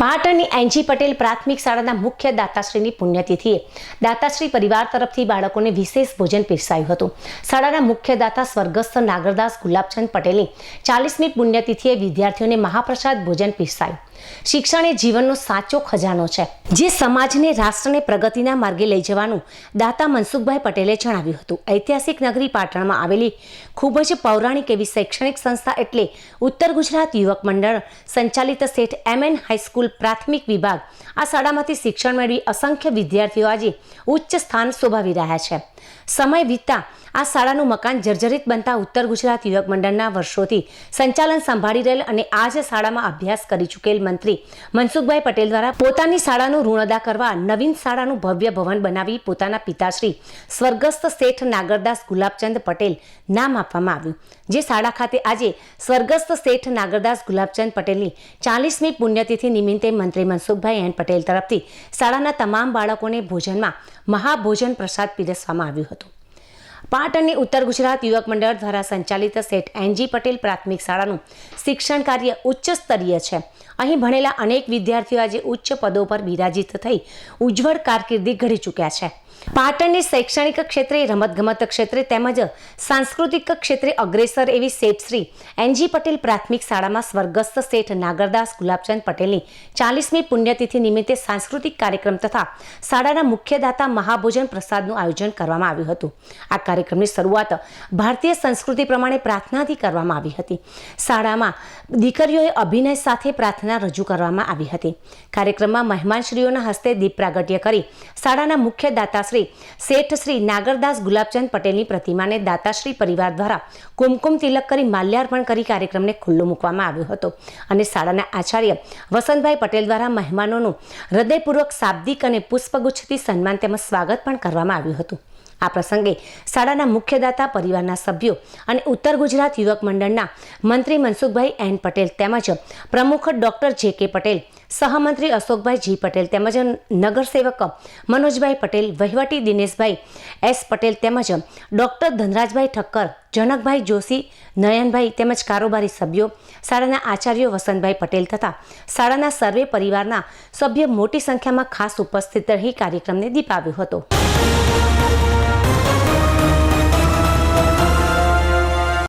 પાટણની એનજી પટેલ પ્રાથમિક શાળાના મુખ્ય દાતાશ્રીની પુણ્યતિથિએ. દાતાશ્રી પરિવાર તરફથી બાળકોને વિશેષ ભોજન પીરસાયું હતું. શાળાના મુખ્ય દાતા સ્વર્ગસ્થ નાગરદાસ ગુલાબચંદ પટેલની ચાલીસમી પુણ્યતિથિએ વિદ્યાર્થીઓને મહાપ્રસાદ ભોજન પીરસાયું. શિક્ષણ એ જીવનનો સાચો ખજાનો છે, જે સમાજને, રાષ્ટ્રને પ્રગતિના માર્ગે લઈ જવાનું દાતા મનસુખભાઈ પટેલે જણાવ્યું હતું. ઐતિહાસિક નગરી પાટણમાં આવેલી ખૂબ જ પૌરાણિક એવી શૈક્ષણિક સંસ્થા એટલે ઉત્તર ગુજરાત યુવક મંડળ, સંચાલિત શેઠ એમ એન હાઈસ્કૂલ પ્રાથમિક વિભાગ. આ શાળામાંથી શિક્ષણ મેળવી અસંખ્ય વિદ્યાર્થીઓ આજે ઉચ્ચ સ્થાન શોભાવી રહ્યા છે. સમય વીતતા આ શાળાનું મકાન જર્જરિત બનતા ઉત્તર ગુજરાત યુવક મંડળના વર્ષોથી સંચાલન સંભાળી રહેલ અને આ જ શાળામાં અભ્યાસ કરી ચૂકેલ મંત્રી મનસુખભાઈ પટેલ દ્વારા પોતાની શાળાનું ઋણ અદા કરવા નવીન શાળાનું ભવ્ય ભવન બનાવી પોતાના પિતાશ્રી સ્વર્ગસ્થ શેઠ નાગરદાસ ગુલાબચંદ પટેલ નામ આપવામાં આવ્યું. જે શાળા ખાતે આજે સ્વર્ગસ્થ શેઠ નાગરદાસ ગુલાબચંદ પટેલની ચાલીસમી પુણ્યતિથિ નિમિત્તે મંત્રી મનસુખભાઈ એન પટેલ તરફથી શાળાના તમામ બાળકોને ભોજનમાં મહાભોજન પ્રસાદ પીરસવામાં આવ્યું. હતું. પાટણની ઉત્તર ગુજરાત યુવક મંડળ દ્વારા સંચાલિત સેઠ એનજી પટેલ પ્રાથમિક શાળાનું શિક્ષણ કાર્ય ઉચ્ચ સ્તરીય છે. અહીં ભણેલા અનેક વિદ્યાર્થીઓ આજે ઉચ્ચ પદો પર બિરાજિત થઈ ઉજ્જવળ કારકિર્દી ઘડી ચૂક્યા છે. પાટણની શૈક્ષણિક ક્ષેત્રે, રમતગમત ક્ષેત્રે તેમજ સાંસ્કૃતિક ક્ષેત્રે અગ્રેસર એવી શેઠ શ્રી એનજી પટેલ પ્રાથમિક શાળામાં સ્વર્ગસ્થ શેઠ નાગરદાસ ગુલાબચંદ પટેલની ચાલીસમી પુણ્યતિથિ નિમિત્તે સાંસ્કૃતિક કાર્યક્રમ તથા શાળાના મુખ્યદાતા મહાભોજન પ્રસાદનું આયોજન કરવામાં આવ્યું હતું. આ કાર્યક્રમની શરૂઆત ભારતીય સંસ્કૃતિ પ્રમાણે પ્રાર્થનાથી કરવામાં આવી હતી. શાળામાં દીકરીઓએ અભિનય સાથે પ્રાર્થના રજૂ કરવામાં આવી હતી. કાર્યક્રમમાં મહેમાનશ્રીઓના હસ્તે દીપ પ્રાગટ્ય કરી શાળાના મુખ્ય દાતાશ્રી. શેઠ શ્રી નાગરદાસ ગુલાબચંદ પટેલની પ્રતિમાને દાતાશ્રી પરિવાર દ્વારા કુમકુમ તિલક કરી માલ્યાર્પણ કરી કાર્યક્રમને ખુલ્લો મૂકવામાં આવ્યો હતો. અને શાળાના આચાર્ય વસંતભાઈ પટેલ દ્વારા મહેમાનોનું હૃદયપૂર્વક શાબ્દિક અને પુષ્પગુચ્છથી સન્માન તેમજ સ્વાગત પણ કરવામાં આવ્યું હતું. આ પ્રસંગે શાળાના મુખ્યદાતા પરિવારના સભ્યો અને ઉત્તર ગુજરાત યુવક મંડળના મંત્રી મનસુખભાઈ એન પટેલ તેમજ પ્રમુખ ડોક્ટર જે કે પટેલ, સહમંત્રી અશોકભાઈ જી પટેલ તેમજ નગરસેવક મનોજભાઈ પટેલ, વહીવટી દિનેશભાઈ એસ પટેલ તેમજ ડોક્ટર ધનરાજભાઈ ઠક્કર, જનકભાઈ જોશી, નયનભાઈ તેમજ કારોબારી સભ્યો, શાળાના આચાર્યો વસંતભાઈ પટેલ તથા શાળાના સર્વે પરિવારના સભ્યો મોટી સંખ્યામાં ખાસ ઉપસ્થિત રહી કાર્યક્રમને દીપાવ્યો હતો.